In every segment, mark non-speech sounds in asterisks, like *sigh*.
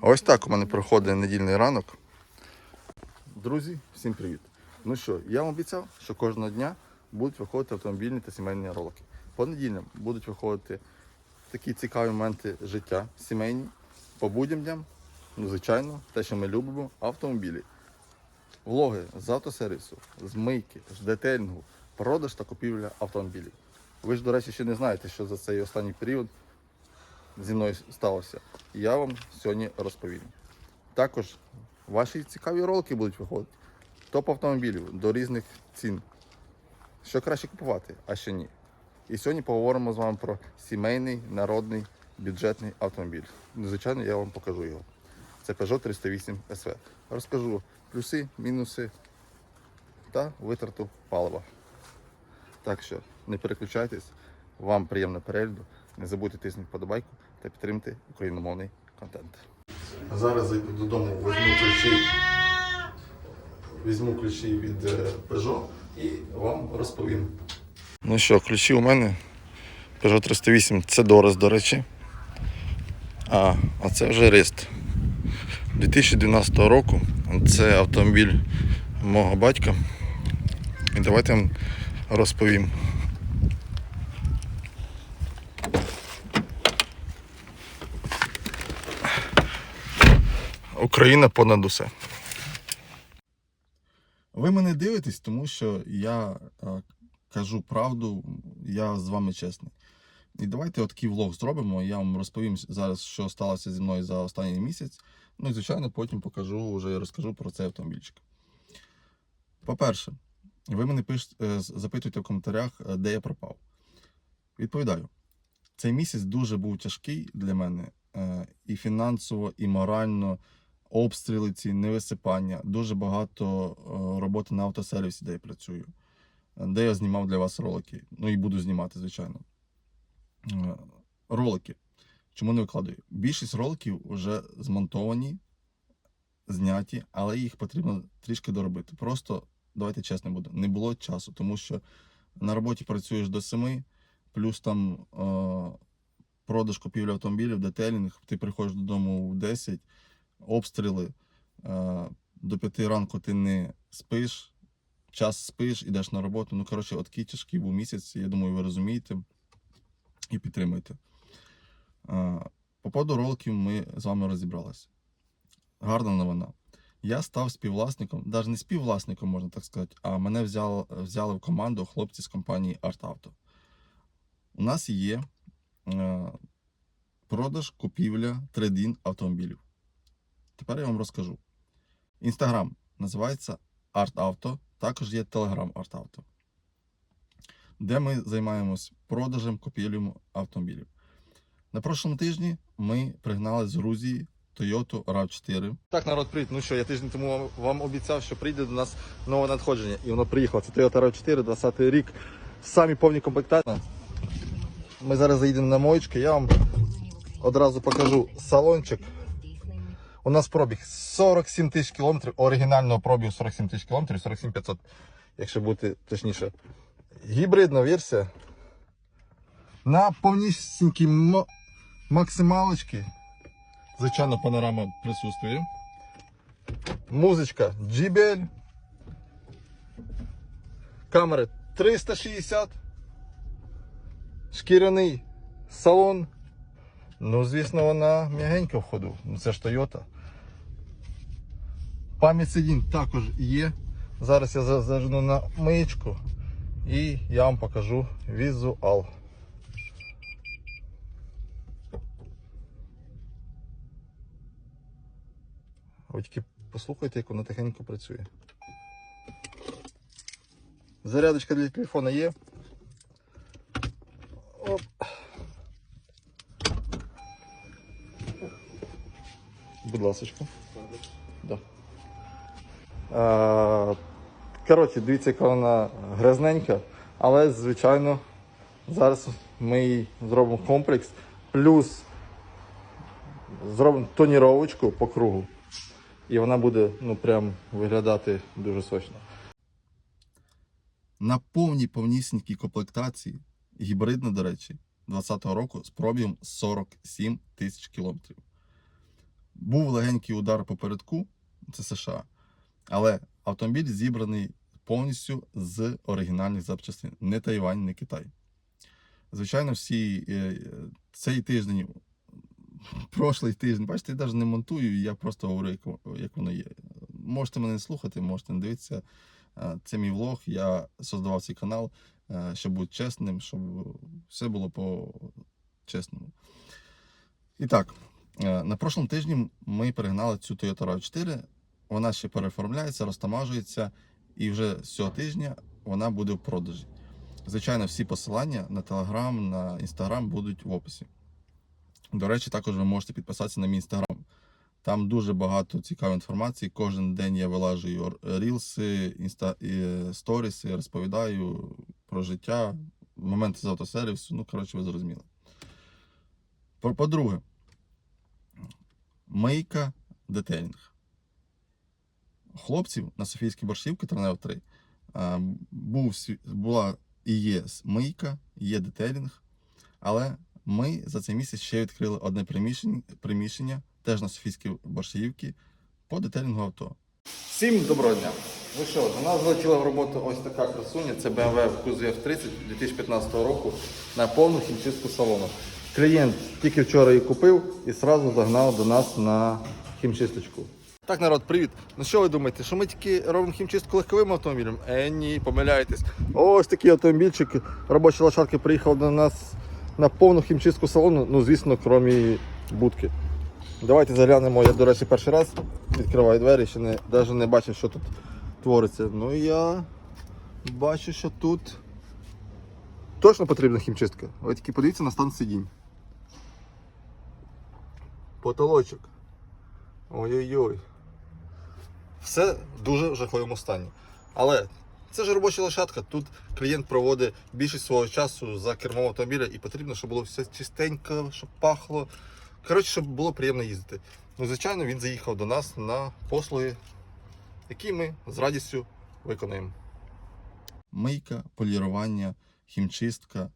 Ось так у мене проходить недільний ранок. Друзі, всім привіт! Ну що, я вам обіцяв, що кожного дня будуть виходити автомобільні та сімейні ролики. По неділям будуть виходити такі цікаві моменти життя сімейні, по буднім дням, ну, звичайно, те, що ми любимо, автомобілі. Влоги з автосервісу, з мийки, з детейлінгу, продаж та купівля автомобілів. Ви ж, до речі, ще не знаєте, що за цей останній період зі мною сталося. Я вам сьогодні розповім. Також ваші цікаві ролики будуть виходити. Топ автомобілів до різних цін. Що краще купувати, а що ні. І сьогодні поговоримо з вами про сімейний, народний, бюджетний автомобіль. Звичайно, я вам покажу його. Це Peugeot 308 SV. Розкажу плюси, мінуси та витрату палива. Так що не переключайтесь, вам приємного перегляду. Не забудьте тиснути подобайку та підтримати україномовний контент. Зараз зайду додому, візьму ключі, візьму ключі від е, Peugeot і вам розповім. Ну що, ключі у мене. Peugeot 308 це Дорос, до речі. А, а це вже Рест. 2012 року. Це автомобіль мого батька. І давайте я вам розповім. Україна понад усе. Ви мене дивитесь, тому що я е, кажу правду, я з вами чесний. І давайте такий влог зробимо. Я вам розповім зараз, що сталося зі мною за останній місяць. Ну і звичайно, потім покажу вже розкажу про цей автомобільчик. По-перше, ви мене пишете, запитуєте в коментарях, е, де я пропав. Відповідаю, цей місяць дуже був тяжкий для мене е, і фінансово, і морально. Обстріли ці, невисипання, дуже багато е, роботи на автосервісі, де я працюю, де я знімав для вас ролики. Ну і буду знімати, звичайно. Е, Ролики. Чому не викладаю? Більшість роликів вже змонтовані, зняті, але їх потрібно трішки доробити. Просто, давайте чесно буду, не було часу, тому що на роботі працюєш до 7, плюс там е, продаж купівлі автомобілів, детелінг, ти приходиш додому в 10, обстріли. е, До 5 ранку ти не спиш, час спиш, ідеш на роботу. Ну, коротше, от такий тяжкий був місяць, я думаю, ви розумієте і підтримуєте. Е, По поводу роликів ми з вами розібралися. Гарна новина. Я став співвласником, навіть не співвласником, можна так сказати, а мене взяли, взяли в команду хлопці з компанії ArtAuto. У нас є е, продаж, купівля, трейдин автомобілів. Тепер я вам розкажу. Інстаграм називається ArtAuto, також є Telegram ArtAuto, де ми займаємось продажем, купівлею автомобілів. На прошлому тижні ми пригнали з Грузії Toyota RAV4. Так, народ, привіт. Ну що, я тиждень тому вам, обіцяв, що прийде до нас нове надходження. І воно приїхало. Це Toyota RAV4, 20 рік. Самі повні комплектації. Ми зараз заїдемо на моєчки, я вам одразу покажу салончик. У нас пробіг 47 тисяч кілометрів, оригінального пробігу 47 тисяч кілометрів, 47 500, якщо бути точніше. Гібридна версія. На повнісінькій м- максималочці. Звичайно, панорама присутствує. Музичка JBL. Камери 360. Шкіряний салон. Ну, звісно, вона м'ягенька в ходу. Ну, це ж Toyota. Пам'ять сидінь також є. Зараз я за- зажну на миєчку і я вам покажу візуал. Ви послухайте, як вона тихенько працює. Зарядочка для телефона є. Оп. Будь ласочка. А, коротше, дивіться, яка вона грязненька, але, звичайно, зараз ми їй зробимо комплекс, плюс зробимо тоніровочку по кругу. І вона буде ну, прям виглядати дуже сочно. На повній повнісінькій комплектації, гібридна, до речі, 2020 року з пробігом 47 тисяч кілометрів. Був легенький удар по передку, це США. Але автомобіль зібраний повністю з оригінальних запчастин. Не Тайвань, не Китай. Звичайно, всі е, цей тиждень, прошлий тиждень, бачите, я навіть не монтую, я просто говорю, як, як воно є. Можете мене не слухати, можете не дивитися. Е, Це мій влог. Я создавав цей канал, е, щоб бути чесним, щоб все було по-чесному. І так, е, на прошлому тижні ми перегнали цю Toyota RAV4. Вона ще переформляється, розтамажується, і вже цього тижня вона буде в продажі. Звичайно, всі посилання на Telegram, на Instagram будуть в описі. До речі, також ви можете підписатися на мій Instagram. Там дуже багато цікавої інформації. Кожен день я вилажую рілси, інста, і, сторіси, розповідаю про життя, моменти з автосервісу. Ну, коротше, ви зрозуміли. По- По-друге, мийка детелінг. Хлопців на Софійській борщівці Транев 3 був, була і є мийка, є детелінг, але ми за цей місяць ще відкрили одне приміщення, приміщення теж на Софійській борщівці по детелінгу авто. Всім доброго дня! Ну що, до нас залетіла в роботу ось така красуня. Це BMW в кузові F30 2015 року на повну хімчистку салону. Клієнт тільки вчора її купив і одразу загнав до нас на хімчисточку. Так, народ, привіт. Ну що ви думаєте, що ми тільки робимо хімчистку легковим автомобілем? Е, ні, помиляєтесь. Ось такий автомобільчик, робочі лошадки приїхав до нас на повну хімчистку салону, ну звісно, крім будки. Давайте заглянемо. Я, до речі, перший раз відкриваю двері, ще не, навіть не бачив, що тут твориться. Ну я бачу, що тут точно потрібна хімчистка. Ви тільки подивіться на стан сидінь. Потолочок. Ой-ой-ой. Все дуже в жахливому стані. Але це ж робоча лошадка. Тут клієнт проводить більшість свого часу за кермом автомобіля і потрібно, щоб було все чистенько, щоб пахло. Коротше, щоб було приємно їздити. Ну, звичайно, він заїхав до нас на послуги, які ми з радістю виконаємо. Мийка, полірування, хімчистка.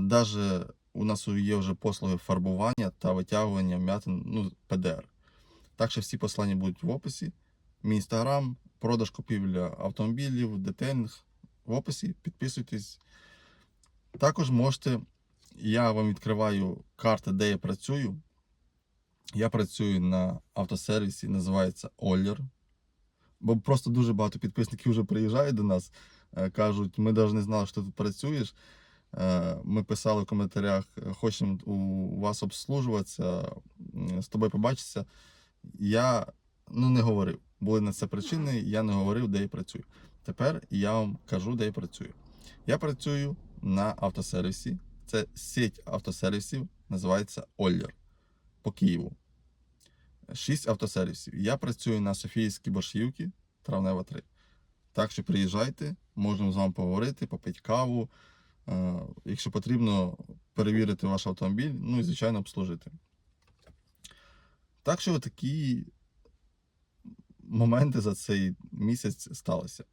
Навіть у нас є вже послуги фарбування та витягування м'ятин, ну, ПДР. Так що всі послання будуть в описі. Мій інстаграм, продаж купівля автомобілів, детейлінг в описі. Підписуйтесь. Також можете, я вам відкриваю карти, де я працюю. Я працюю на автосервісі, називається Оллер. Бо просто дуже багато підписників вже приїжджають до нас, е, кажуть, ми навіть не знали, що ти тут працюєш. Е, Ми писали в коментарях, е, хочемо у вас обслужуватися, з тобою побачитися. Я ну, не говорив. Були на це причини, я не говорив, де я працюю. Тепер я вам кажу, де я працюю. Я працюю на автосервісі. Це сеть автосервісів, називається Оллер по Києву. Шість автосервісів. Я працюю на Софіївській Борщівці, Травнева 3. Так що приїжджайте, можемо з вами поговорити, попити каву. Е, Якщо потрібно перевірити ваш автомобіль, ну і звичайно обслужити. Так що такі моменти за цей місяць сталися.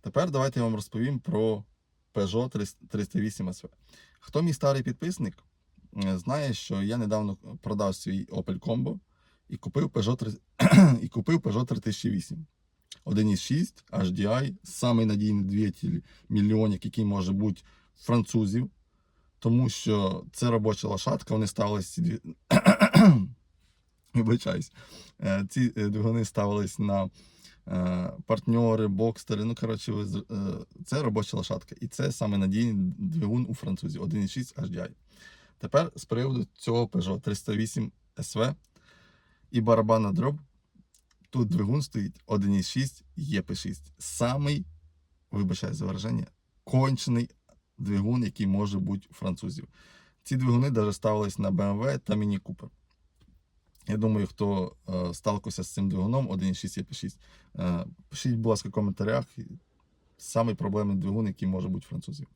Тепер давайте я вам розповім про Peugeot 308 SV. Хто мій старий підписник, е, знає, що я недавно продав свій Opel Combo і купив Peugeot, 3 *clears throat* і купив Peugeot 3008. 1.6 HDI, самий надійний двигатель мільйонник, який може бути французів, тому що це робоча лошадка, вони дві... *clears throat* Вибачаюсь. Е, Ці е, двигуни ставились на е, партньори, бокстери. Ну, коротше, це робоча лошадка. І це саме надійний двигун у французів 1.6 HDI. Тепер з приводу цього Peugeot 308 SV і барабанна дроб. Тут двигун стоїть 1.6 EP6. Самий, вибачаюсь за вираження, кончений двигун, який може бути у французів. Ці двигуни навіть ставились на BMW та Mini Cooper. Я думаю, хто е, сталкився з цим двигуном 1.6 EP6, е, пишіть, будь ласка, в коментарях. Самий проблемний двигун, який може бути французів.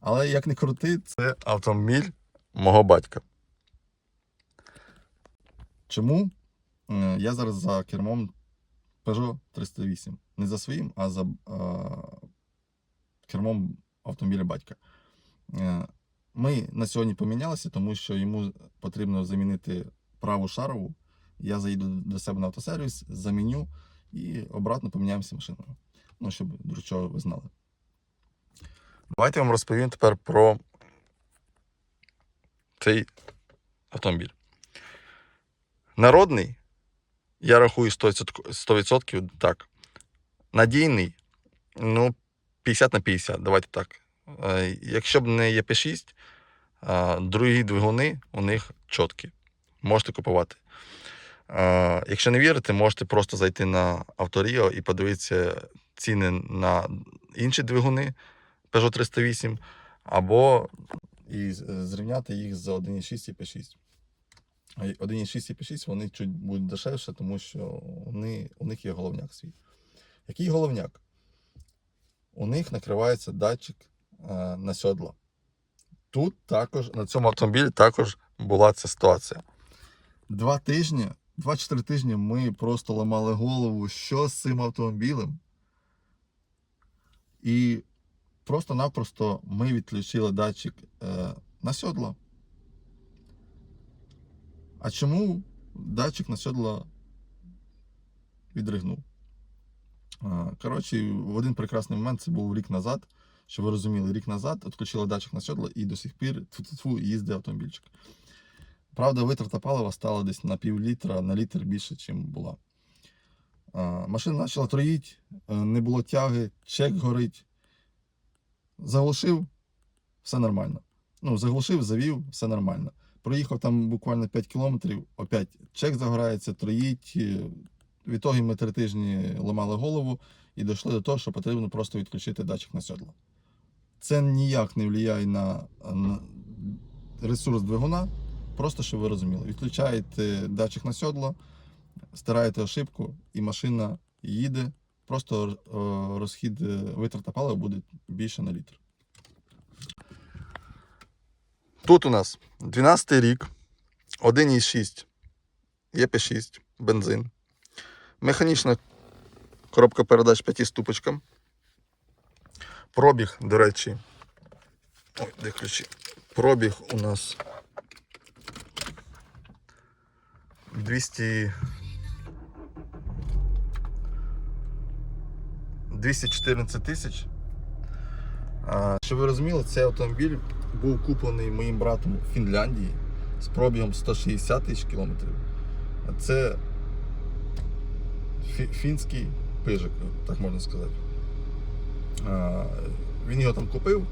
Але як не крути, це автомобіль мого батька. Чому Е, я зараз за кермом Peugeot 308? Не за своїм, а за е, кермом автомобіля батька. Е, Ми на сьогодні помінялися, тому що йому потрібно замінити праву шарову я заїду до себе на автосервіс, заміню і обратно поміняємося машиною. Ну, щоб до чого ви знали. Давайте я вам розповім тепер про цей автомобіль. Народний, я рахую 100%, 100% так. Надійний, ну, 50 на 50, давайте так. Е, Якщо б не ЄП6, е, другі двигуни у них чіткі. Можете купувати. Якщо не вірите, можете просто зайти на Авторіо і подивитися ціни на інші двигуни Peugeot 308, або і зрівняти їх з 1.6 і P6. 1.6 і P6 вони чуть будуть дешевше, тому що вони, у них є головняк свій. Який головняк? У них накривається датчик е, на сьодло. Тут також, на цьому автомобілі також була ця ситуація. Два тижні, 2-4 тижні ми просто ламали голову, що з цим автомобілем. І просто-напросто ми відключили датчик е, на сьодло. А чому датчик на сьодло відригнув? Коротше, в один прекрасний момент, це був рік назад, щоб ви розуміли, рік назад відключили датчик на сьодло і до сих пір їздить автомобільчик. Правда, витрата палива стала десь на пів літра, на літр більше, ніж була. Машина почала троїти, е, не було тяги, чек горить. Заглушив, все нормально. Ну, заглушив, завів, все нормально. Проїхав там буквально 5 кілометрів, опять чек загорається, троїть. е, Відтоді ми три тижні ламали голову і дійшли до того, що потрібно просто відключити датчик на сьодло. Це ніяк не впливає на, на ресурс двигуна, просто щоб ви розуміли. Відключаєте датчик на сьодло, стираєте ошибку, і машина їде. Просто е, розхід е, витрата палива буде більше на літр. Тут у нас 12 рік, 1,6 ЄП6, бензин. Механічна коробка передач п'ятиступочка. Пробіг, до речі. Ой, де ключі? Пробіг у нас 200. 214 тисяч. Щоб ви розуміли, цей автомобіль був куплений моїм братом у Фінляндії з пробігом 160 тисяч кілометрів. Це фінський пижик, так можна сказати. Він його там купив,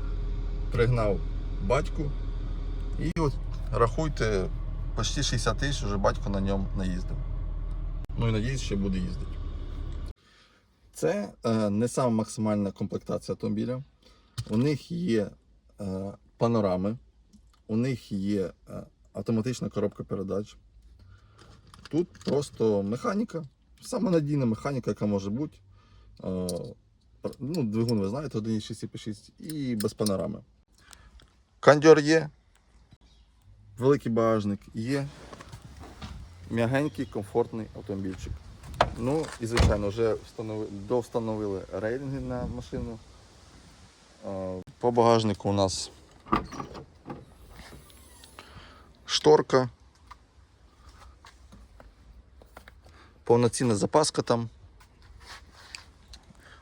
пригнав батьку. І от рахуйте, почти 60 тисяч вже батько на ньому наїздив. Ну і надіюсь, ще буде їздити. Це е, не сама максимальна комплектація автомобіля. У них є е, панорами, у них є е, автоматична коробка передач. Тут просто механіка, саме надійна механіка, яка може бути. Е, ну, двигун, ви знаєте, 1.6 P6 і без панорами. Кондьор є, великий багажник є, м'ягенький, комфортний автомобільчик. Ну і звичайно, вже встановили, довстановили рейлінги на машину. По багажнику у нас шторка. Повноцінна запаска там.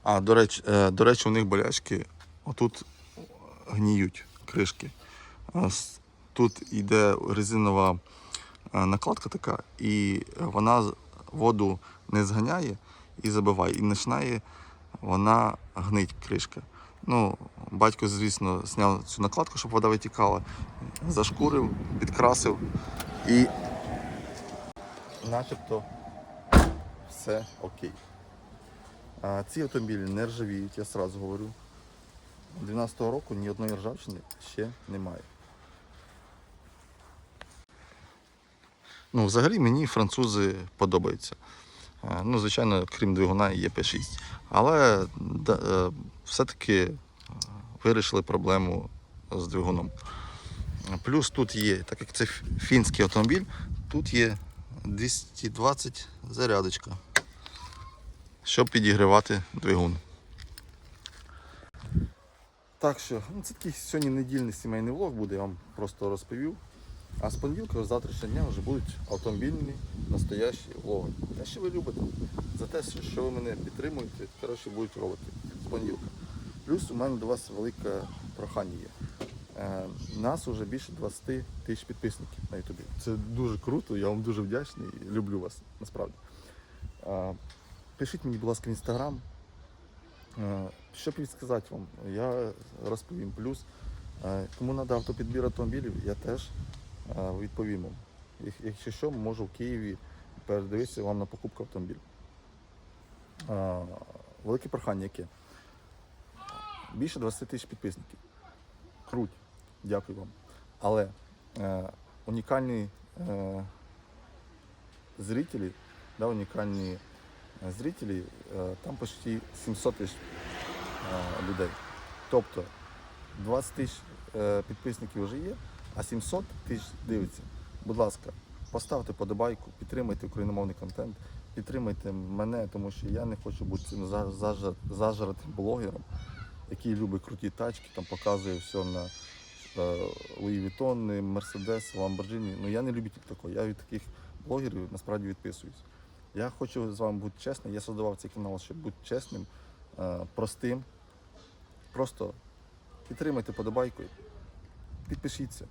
А, до речі, е, до речі, у них болячки отут гніють кришки. Тут йде резинова е, накладка така, і вона воду не зганяє і забиває. І починає вона гнить кришка. Ну, батько, звісно, зняв цю накладку, щоб вода витікала, зашкурив, підкрасив і начебто все окей. А ці автомобілі не ржавіють, я сразу говорю. 12-го року ні одної ржавчини ще немає. Ну, взагалі мені французи подобаються. Е, Ну, звичайно, крім двигуна є П6. Але да, е, все-таки е, вирішили проблему з двигуном. Плюс тут є, так як це фінський автомобіль, тут є 220 зарядочка, щоб підігрівати двигун. Так що, ну це такий сьогодні недільний сімейний влог буде, я вам просто розповів. А з понеділка, з завтрашнього дня вже будуть автомобільні настоящі влоги. Те, що ви любите, за те, що ви мене підтримуєте, коротше, будуть робити з понеділка. Плюс у мене до вас велике прохання є. Е, нас вже більше 20 тисяч підписників на Ютубі. Це дуже круто, я вам дуже вдячний і люблю вас насправді. Е, пишіть мені, будь ласка, в інстаграм. Е, Що підсказати вам, я розповім. Плюс, е, кому треба автопідбір автомобілів, я теж відповім вам. Якщо що, можу в Києві передивитися вам на покупку автомобіля. Е, Велике прохання яке? Більше 20 тисяч підписників. Круть. Дякую вам. Але е, унікальні е, зрителі, да, унікальні е, зрителі, е, там почти 700 тисяч е, людей. Тобто 20 тисяч е, підписників вже є, а 700 тисяч дивиться. Будь ласка, поставте подобайку, підтримайте україномовний контент, підтримайте мене, тому що я не хочу бути цим за- зажратим блогером, який любить круті тачки, там показує все на Луї Вітон, Мерседес, Ламборджині. Ну я не любитель такого. Я від таких блогерів насправді відписуюсь. Я хочу з вами бути чесним. Я создавав цей канал, щоб бути чесним, е, простим. Просто підтримайте подобайкою, підпишіться.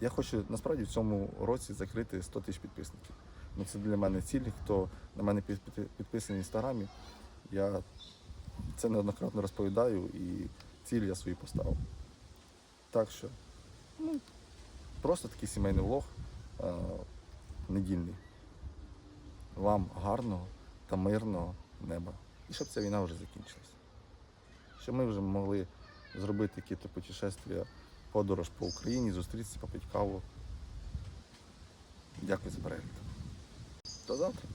Я хочу насправді в цьому році закрити 100 тисяч підписників. Ну, це для мене ціль. Хто на мене під- під- підписаний в інстаграмі, я це неоднократно розповідаю і ціль я свою поставив. Так що, ну, просто такий сімейний влог е, недільний. Вам гарного та мирного неба. І щоб ця війна вже закінчилась. Щоб ми вже могли зробити якісь путешествия, подорож по Україні, зустрітися, попити каву. Дякую за перегляд. До завтра.